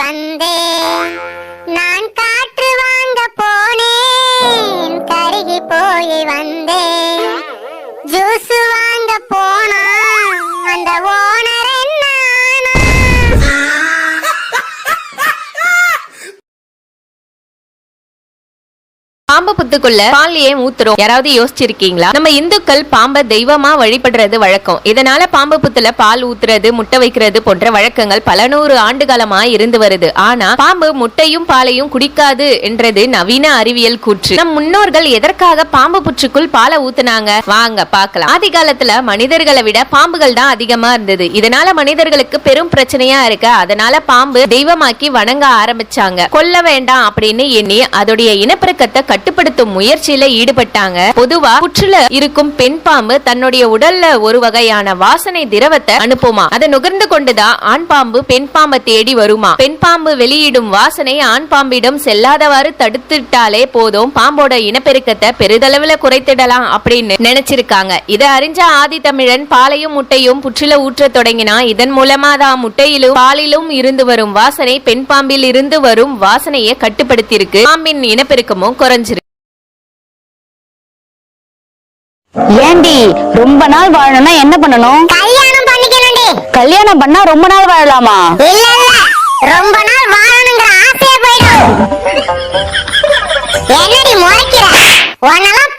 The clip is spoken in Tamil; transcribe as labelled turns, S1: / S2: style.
S1: வந்தேன் நான் காற்று வாங்க போனேன். கருகி போய் வந்தேன். ஜூஸ் வாங்க போனா அந்த ஓனர் என்ன ஆனா?
S2: பாம்பு புத்துக்குள்ள பால் ஏன் ஊத்துறோம். யாராவது யோசிச்சிருக்கீங்களா? நம்ம இந்துக்கள் பாம்பை தெய்வமா வழிபடுறது வழக்கம். இதனால பாம்பு புத்துல பால் ஊத்துறது முட்டை வைக்கிறது போன்ற வழக்கங்கள் பல நூறு ஆண்டு காலமா இருந்து வருது. ஆனா பாம்பு முட்டையும் பாலையும் குடிக்காது என்றது நவீன அறிவியல் கூற்று. நம் முன்னோர்கள் எதற்காக பாம்பு புற்றுக்குள் பாலை ஊத்துனாங்க? வாங்க பார்க்கலாம். ஆதி காலத்துல மனிதர்களை விட பாம்புகள் தான் அதிகமா இருந்தது. இதனால மனிதர்களுக்கு பெரும் பிரச்சனையா இருக்கு. அதனால பாம்பு தெய்வமாக்கி வணங்க ஆரம்பிச்சாங்க. கொல்ல வேண்டாம் அப்படின்னு எண்ணி அதோடைய இனப்பெருக்கத்தை கட்டுப்படுத்தும் முயற்சியில ஈடுபட்டாங்க. பொதுவா புற்றுல இருக்கும் பெண் பாம்பு தன்னுடைய உடல்ல ஒரு வகையான வாசனை திரவத்தை அனுப்புமா. அதை நுகர்ந்து கொண்டுதான் ஆண் பாம்பு பெண் பாம்பை தேடி வருமா. பெண் பாம்பு வெளியிடும் வாசனை ஆண் பாம்பிடம் செல்லாதவாறு தடுத்துட்டாலே போதும். பாம்போட இனப்பெருக்கத்தை பெரிதளவுல குறைத்திடலாம் அப்படின்னு நினைச்சிருக்காங்க. இதை அறிஞ்ச ஆதி தமிழன் பாலையும் முட்டையும் புற்றில ஊற்றத் தொடங்கினா இதன் மூலமா தான் முட்டையிலும் பாலிலும் இருந்து வரும் வாசனை பெண் பாம்பில் இருந்து வரும் வாசனையை கட்டுப்படுத்தியிருக்கு. பாம்பின் இனப்பெருக்கமும் குறைஞ்சு
S3: ஏண்டி ரொம்ப நாள் வாழணும்னா என்ன பண்ணணும்?
S1: கல்யாணம் பண்ணிக்கணும்டி.
S3: கல்யாணம் பண்ணா ரொம்ப நாள் வாழலாமா?
S1: இல்ல இல்ல. ரொம்ப நாள் வாழணுங்கிற ஆசையே போயிடும். என்னடி முறைக்கிற? உன்னெல்லாம்